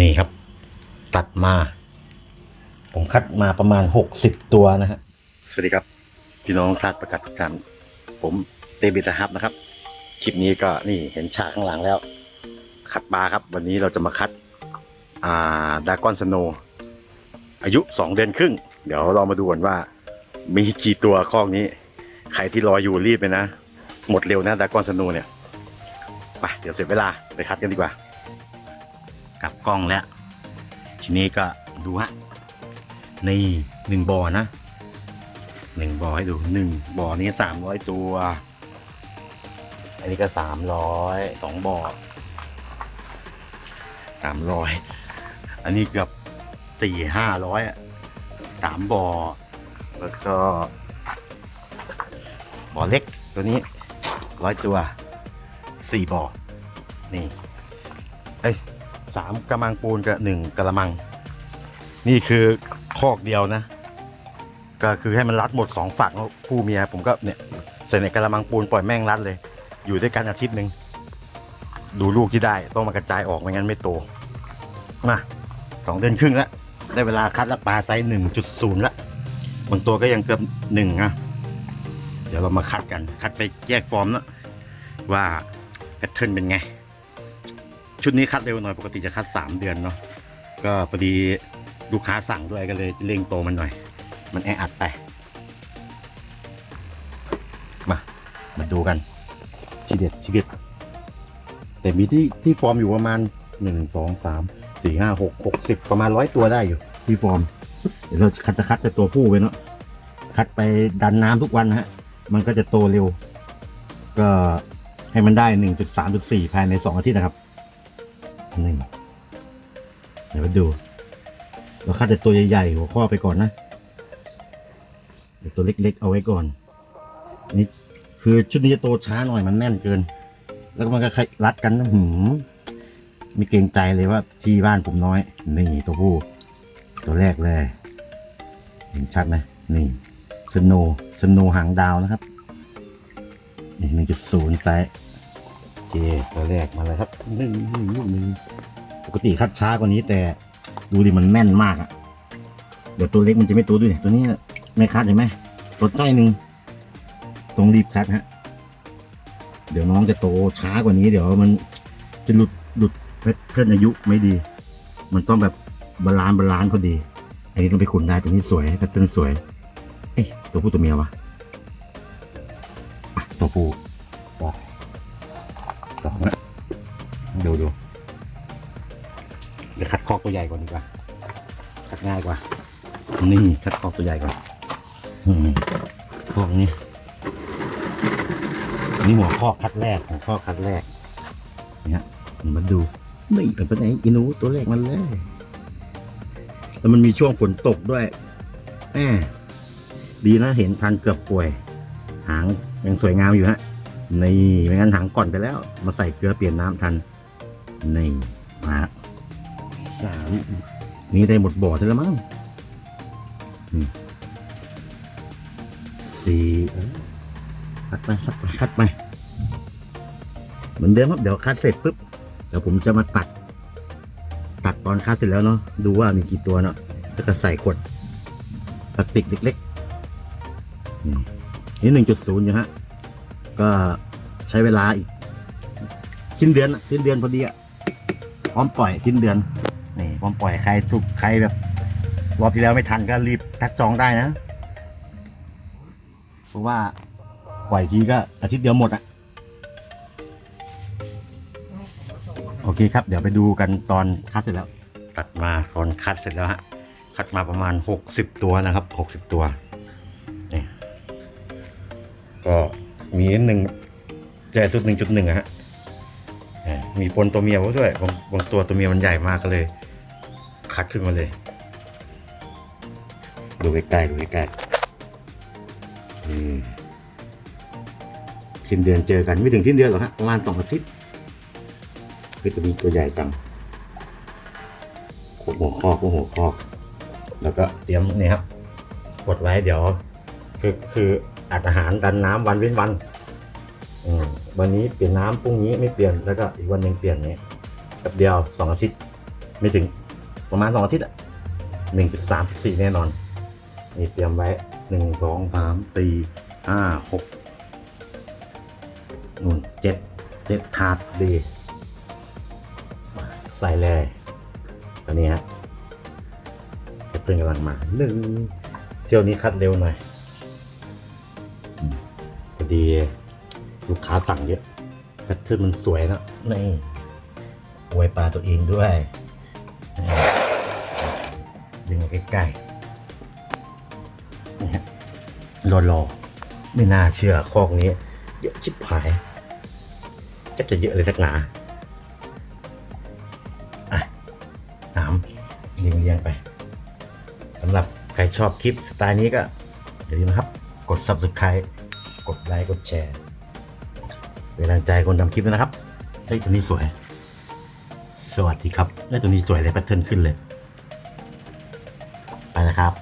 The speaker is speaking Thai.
นี่ครับ ตัดมา ผมคัดมาประมาณหกสิบตัวนะฮะสวัสดีครับ พี่น้องพลาดประกาศกัน ผมเตบิตาฮับนะครับ คลิปนี้ก็นี่เห็นฉากข้างหลังแล้ว คัดปลาครับ วันนี้เราจะมาคัด อ่าดากอนสโน อายุสองเดือนครึ่ง เดี๋ยวเรามาดูกันว่า มีกี่ตัวคอกนี้ ใครที่รออยู่รีบไปนะ หมดเร็วนะดากอนสโนเนี่ยไปเดี๋ยวเสียเวลาไปคัดกันดีกว่า กลับกล้องแล้ว ทีนี้ก็ดูฮะนี่หนึ่งบ่อนะหนึ่งบ่อให้ดูหนึ่งบ่อนี้สามร้อยตัว อันนี้ก็สามร้อยสองบ่อสามร้อยอันนี้เกือบสี่ห้าร้อยอะสามบ่อแล้วก็บ่อเล็กตัวนี้ร้อยตัวสี่บ่อนี่ไอ้ย สามกระมังปูนกับหนึ่งกระมัง นี่คือคอกเดียวนะ ก็คือให้มันรัดหมดสองฝั่งคู่เมียผมก็เนี่ยใส่ในกระมังปูนปล่อยแม่งรัดเลย อยู่ด้วยกันอาทิตย์หนึ่งดูลูกที่ได้ต้องมากระจายออกไม่งั้นไม่โตมาสองเดือนครึ่งแล้วได้เวลาคัดและปลาไซส์หนึ่งจุดศูนย์ละบางตัวก็ยังเกือบหนึ่งนะเดี๋ยวเรามาคัดกัน คัดไปแยกฟอร์มนะว่าแพทเทิร์นเป็นไง ชุดนี้คัดเร็วหน่อยปกติจะคัดสามเดือนเนาะก็พอดีลูกค้าสั่งด้วยก็เลยเร่งโตมันหน่อย มันแออัดไป มามาดูกันทีเด็ดทีเด็ดแต่มีที่ที่ฟอร์มอยู่ประมาณหนึ่งสองสามสี่ห้าหกหกสิบประมาณร้อยตัวได้อยู่ ที่ฟอร์ม เดี๋ยวเราคัดจะคัดแต่ตัวผู้ไปเนาะคัดไปดันน้ำทุกวันนะฮะ มันก็จะโตเร็ว ก็ให้มันได้หนึ่งจุดสามจุดสี่ภายในสองอาทิตย์นะครับ หนึ่งเดี๋ยวมาดู เราคัดแต่ตัวใหญ่ๆหัวข้อไปก่อนนะเดี๋ยวตัวเล็กๆเอาไว้ก่อนนนี้คือชุดนี้จะโตช้าหน่อยมันแน่นเกิน แล้วมันก็รัดกันนะหืมไม่เกรงใจเลยว่าที่บ้านผมน้อย นี่ตัวผู้ ตัวแรกเลย เห็นชัดไหมนี่สโนสโนหางดาวนะครับนี่หนึ่งจุดศูนย์ไซส์ เคตัวแรกมาเลยครับหนึ่งนึ่งลูกหนึ่งปกติคัดช้ากว่านี้แต่ดูดิมันแม่นมากอะ่ะเดี๋ยวตัวเล็กมันจะไม่โตด้วยตัวนี้ไม่คัดเห็นไหมตัวจ้อยหนึ่งตรงรีบคัดฮะ เดี๋ยวน้องจะโตช้ากว่านี้ เดี๋ยวมันจะหลุดหลุดเพื่อนอายุไม่ดี มันต้องแบบบาลานซ์บาลานซ์พอดี อันนี้ต้องไปขุนได้ตัวนี้สวยแพทเทิร์นสวย เอ๊ะตัวผู้ตัวเมียวะะตัวผู้ว้าว สองนะดูดูเดี๋ยวคัดคอกตัวใหญ่ก่อนดีกว่า คัดง่ายกว่า นี่คัดคอกตัวใหญ่ก่อนอืมคอกนี้ นี่หัวข้อคัดแรกหัวข้อคัดแรกเนี่ยมาดู ไม่เป็นไงอินูตัวแรกมันเลยแล้วมันมีช่วงฝนตกด้วยแหมดีนะเห็นทันเกือบป่วย หางยังสวยงามอยู่ฮะ นี่ไม่งั้นหางก่อนไปแล้ว มาใส่เกลือเปลี่ยนน้ำทัน นี่ มาสามนี่ได้หมดบ่อแล้วมั้งอืมสี่เอ้ยคัดไปคัดไปคัดไปเหมือนเดิมครับ เดี๋ยวคัดเสร็จปุ๊บ เดี๋ยวผมจะมาตัด ตัดตอนคัดเสร็จแล้วเนาะ ดูว่ามีกี่ตัวเนาะแล้วก็ใส่ขวดพลาสติกเล็กๆอืมนี่หนึ่งจุดศูนย์อยู่ฮะ ก็ใช้เวลาอีกสิ้นเดือนสิ้นเดือนพอดีอะพร้อมปล่อยสิ้นเดือนนี่พร้อมปล่อยใครทุกใครแบบรอบที่แล้วไม่ทันก็รีบทักจองได้นะเพราะว่าปล่อยทีก็อาทิตย์เดียวหมดอะโอเคครับ เดี๋ยวไปดูกันตอนคัดเสร็จแล้ว ตัดมาตอนคัดเสร็จแล้วฮะคัดมาประมาณหกสิบตัวนะครับหกสิบตัวนี่ก็ มีหนึ่งแจสุดหนึ่งจุดหนึ่งฮะมีปนตัวเมียไว้ด้วยบางบางตัวตัวเมียมันใหญ่มากก็เลย คัดขึ้นมาเลย ดูใกล้ๆดูใกล้ๆสิ้นเดือนเจอกันไม่ถึงสิ้นเดือนหรอกฮะประมาณสองอาทิตย์คือตัวนี้ตัวใหญ่จังหัวข้อก็หัวข้อแล้วก็เตรียมนี่ครับกดไว้เดี๋ยว คือคือ อัดอาหารดันน้ำวันเว้นวันวันนี้เปลี่ยนน้ำพรุ่งนี้ไม่เปลี่ยนแล้วก็อีกวันหนึ่งเปลี่ยนเนี้ยแป๊บเดียวสองอาทิตย์ไม่ถึงประมาณสองอาทิตย์อะหนึ่งจุดสามสี่แน่นอนนี่เตรียมไว้หนึ่งสองสามสี่ห้าหกนู่นเจ็ดเจ็ดถาดดีใส่เลยตอนนี้ฮะแอปเปิลกำลังมาหนึ่งเที่ยวนี้คัดเร็วหน่อย ดีลูกค้าสั่งเยอะแพทเทิร์นมันสวยนะนี่อวยปลาตัวเองด้วยดึงมาใกล้ๆนี่ฮะรอรอๆไม่น่าเชื่อคอกนี้ เยอะชิบหายจะจะเยอะเลยทักหนาอะสามเรียงเรียงไปสำหรับใครชอบคลิปสไตล์นี้ก็อย่าลืมนะครับ กด subscribe กดไลค์กดแชร์เป็นกำลังใจคนทำคลิปนะครับเฮ้ยตัวนี้สวย สวัสดีครับเฮ้ยตัวนี้สวยเลยแพทเทิร์นขึ้นเลย ไปนะครับ